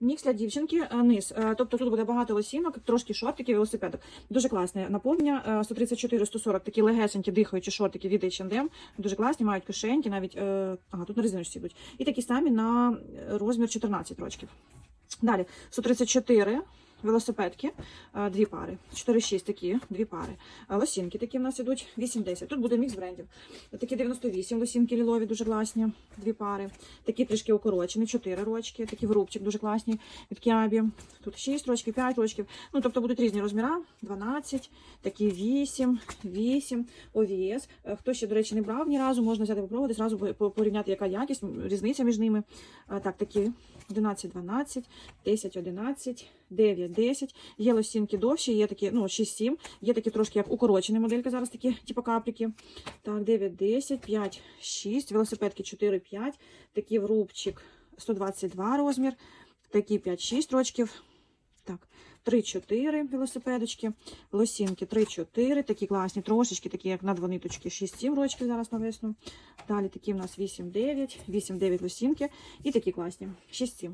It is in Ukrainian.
Мікс для дівчинки, е, низ. Е, Тобто тут буде багато лосінок, трошки шортиків, велосипедок. Дуже класне наповнення. 134-140, такі легесенькі, дихаючі шортики від H&M. Дуже класні, мають кишеньки, навіть е, ага, тут на резиночці йдуть. І такі самі на е, розмір 14 рочків. Далі 134 велосипедки, е, дві пари. 4-6 такі, дві пари. Е, Лосінки такі в нас ідуть 8-10. Тут буде мікс брендів. Такі 98 лосінки лілові, дуже класні, дві пари. Такі трішки укорочені, 4 рочки, такі в рубчик дуже класні від Кіабі. Тут 6 рочків, 5 рочків. Ну, тобто будуть різні розміри. 12, такі 8, 8, OVS. Е, Хто ще, до речі, не брав ні разу, можна взяти попробувати, зразу порівняти, яка якість, різниця між ними. Е, Так, такі 11, 12, 10, 11, 9, 10. Є лосінки довші, є такі, ну, 6, 7. Є такі трошки як укорочені модельки, зараз такі, типу капліки. Так, 9, 10, 5, 6. Велосипедки 4, 5. Такі в рубчик 122 розмір. Такі 5, 6 рочків. Так, 3-4 велосипедочки, лосінки 3-4, такі класні, трошечки, такі як на два ниточки, 6-7 рочків зараз на весну. Далі такі в нас 8-9, 8-9 лосінки і такі класні, 6-7.